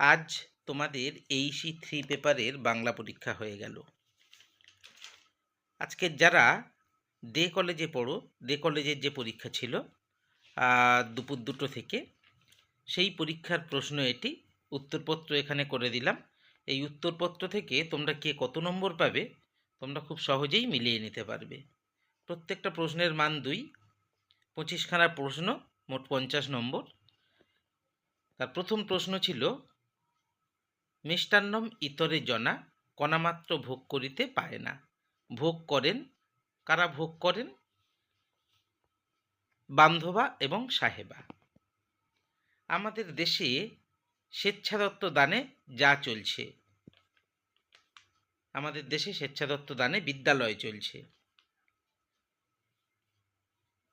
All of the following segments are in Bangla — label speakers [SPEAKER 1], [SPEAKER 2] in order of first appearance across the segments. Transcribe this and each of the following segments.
[SPEAKER 1] আজ তোমাদের এইসি থ্রি পেপারের বাংলা পরীক্ষা হয়ে গেল। আজকে যারা দে কলেজে পড়ো দে কলেজের যে পরীক্ষা ছিল দুপুর দুটো থেকে, সেই পরীক্ষার প্রশ্ন এটি, উত্তরপত্র এখানে করে দিলাম। এই উত্তরপত্র থেকে তোমরা কে কত নম্বর পাবে, তোমরা খুব সহজেই মিলিয়ে নিতে পারবে। প্রত্যেকটা প্রশ্নের মান দুই, পঁচিশখানা প্রশ্ন, মোট পঞ্চাশ নম্বর। তার প্রথম প্রশ্ন ছিল মিষ্টান্নম ইতরে জনা কণামাত্র ভোগ করিতে পায় না। ভোগ করেন, কারা ভোগ করেন? বান্ধবা এবং সাহেবা। আমাদের দেশে স্বেচ্ছাদত্ত দানে যা চলছে, আমাদের দেশে স্বেচ্ছাদত্ত দানে বিদ্যালয় চলছে।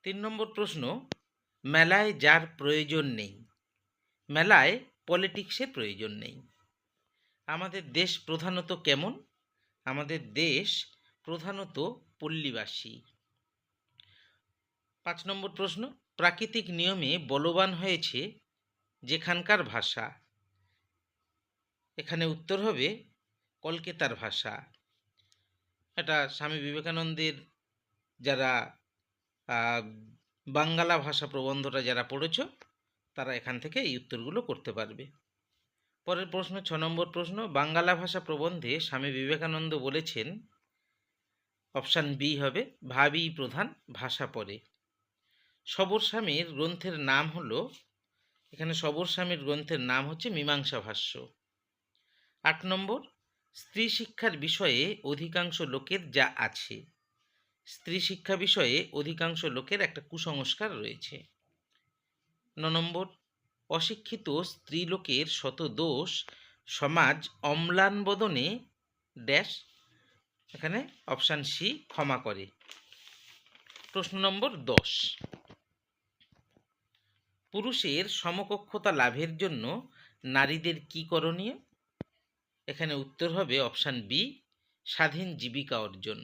[SPEAKER 1] তিন নম্বর প্রশ্ন, মেলায় যার প্রয়োজন নেই। মেলায় পলিটিক্সের প্রয়োজন নেই। আমাদের দেশ প্রধানত কেমন? আমাদের দেশ প্রধানত পল্লীবাসী। পাঁচ নম্বর প্রশ্ন, প্রাকৃতিক নিয়মে বলবান হয়েছে যেখানকার ভাষা। এখানে উত্তর হবে কলকাতার ভাষা। এটা স্বামী বিবেকানন্দের যারা বাঙ্গালা ভাষা প্রবন্ধটা যারা পড়েছ, তারা এখান থেকে এই উত্তরগুলো করতে পারবে। পরের প্রশ্ন, ছ নম্বর প্রশ্ন, বাংলা ভাষা প্রবন্ধে স্বামী বিবেকানন্দ বলেছেন, অপশান বি হবে, ভাবি প্রধান, ভাষা পরে। সবর স্বামীর গ্রন্থের নাম হলো, এখানে সবর স্বামীর গ্রন্থের নাম হচ্ছে মীমাংসা ভাষ্য। আট নম্বর, স্ত্রী শিক্ষার বিষয়ে অধিকাংশ লোকের যা আছে। স্ত্রী শিক্ষা বিষয়ে অধিকাংশ লোকের একটা কুসংস্কার রয়েছে। ন নম্বর অশিক্ষিত স্ত্রীলোকের শত দোষ সমাজ অম্লান বদনে ড্যাশ, এখানে অপশান সি, ক্ষমা করে। প্রশ্ন নম্বর দশ। পুরুষের সমকক্ষতা লাভের জন্য নারীদের কি করণীয়? এখানে উত্তর হবে অপশান বি, স্বাধীন জীবিকা অর্জন।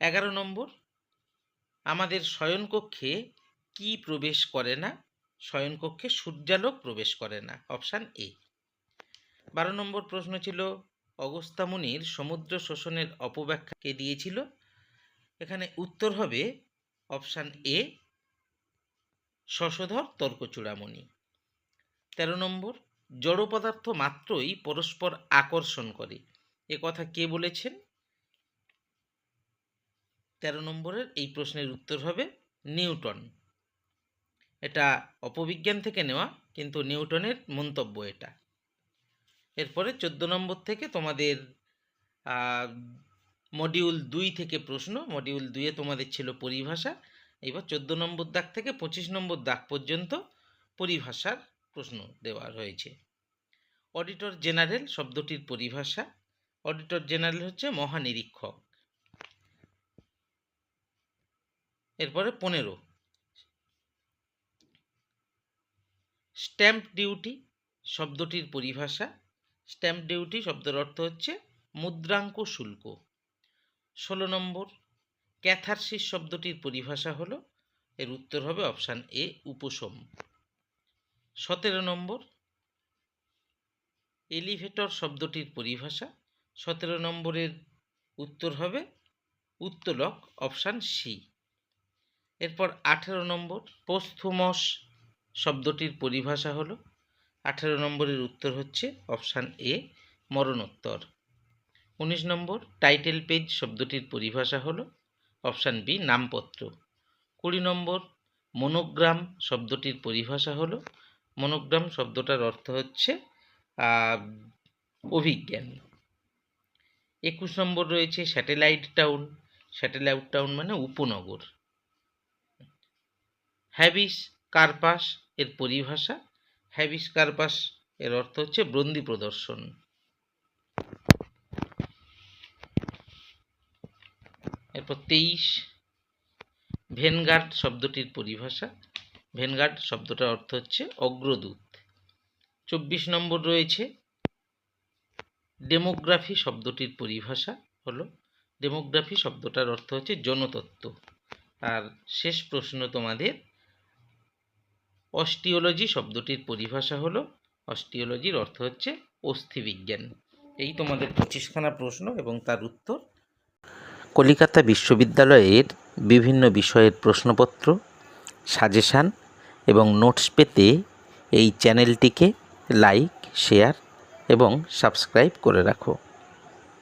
[SPEAKER 1] এগারো নম্বর, আমাদের শয়নকক্ষে কি প্রবেশ করে না? শয়নকক্ষে সূর্যালোক প্রবেশ করে না। Option A. বারো নম্বর প্রশ্ন ছিল অগস্তামুনির সমুদ্র শোষণের অপব্যাখ্যা কে দিয়েছিল। এখানে উত্তর হবে অপশান এ, শশধর তর্কচূড়ামণি। তেরো নম্বর, জড় পদার্থ মাত্রই পরস্পর আকর্ষণ করে। এ কথা কে বলেছেন? তেরো নম্বরের এই প্রশ্নের উত্তর হবে নিউটন। এটা অপবিজ্ঞান থেকে নেওয়া, কিন্তু নিউটনের মন্তব্য এটা। এরপরে চোদ্দ নম্বর থেকে তোমাদের মডিউল দুই থেকে প্রশ্ন মডিউল দুইয়ে তোমাদের ছিল পরিভাষা। এবার চোদ্দ নম্বর দাগ থেকে পঁচিশ নম্বর দাগ পর্যন্ত পরিভাষার প্রশ্ন দেওয়া রয়েছে। অডিটর জেনারেল শব্দটির পরিভাষা। অডিটর জেনারেল হচ্ছে মহানিরীক্ষক। এরপরে পনেরো। স্ট্যাম্প ডিউটি শব্দটির পরিভাষা। স্ট্যাম্প ডিউটি শব্দের অর্থ হচ্ছে মুদ্রাঙ্ক শুল্ক। ষোলো নম্বর ক্যাথারসিস শব্দটির পরিভাষা হল, এর উত্তর হবে অপশান এ উপশম সতেরো নম্বর এলিভেটর শব্দটির পরিভাষা। সতেরো নম্বরের উত্তর হবে উত্তোলক অপশান সি এরপর আঠেরো নম্বর পোস্থুমস শব্দটির পরিভাষা হলো, আঠেরো নম্বরের উত্তর হচ্ছে অপশান এ, মরণোত্তর। উনিশ নম্বর, টাইটেল পেজ শব্দটির পরিভাষা হলো, অপশান বি, নামপত্র। কুড়ি নম্বর, মনোগ্রাম শব্দটির পরিভাষা হলো, মনোগ্রাম শব্দটার অর্থ হচ্ছে অভিজ্ঞান। একুশ নম্বর রয়েছে স্যাটেলাইট টাউন। স্যাটেলাইট টাউন মানে উপনগর। হ্যাবিস, কার্পাস এর পরিভাষা হ্যাবিস কার্পাস, এর অর্থ হচ্ছে ব্রন্দি প্রদর্শন। এরপর তেইশ, ভেনগার্ড শব্দটির পরিভাষা। ভেনগার্ড শব্দটার অর্থ হচ্ছে অগ্রদূত। চব্বিশ নম্বর রয়েছে, ডেমোগ্রাফি শব্দটির পরিভাষা হলো, ডেমোগ্রাফি শব্দটার অর্থ হচ্ছে জনতত্ত্ব। আর শেষ প্রশ্ন তোমাদের অস্টিওলজি শব্দটির পরিভাষা হলো, অস্টিওলজির অর্থ হচ্ছে অস্থিবিজ্ঞান। এই তোমাদের পঁচিশখানা প্রশ্ন এবং তার উত্তর। কলিকাতা বিশ্ববিদ্যালয়ের বিভিন্ন বিষয়ের প্রশ্নপত্র, সাজেশান এবং নোটস পেতে এই চ্যানেলটিকে লাইক, শেয়ার এবং সাবস্ক্রাইব করে রাখো।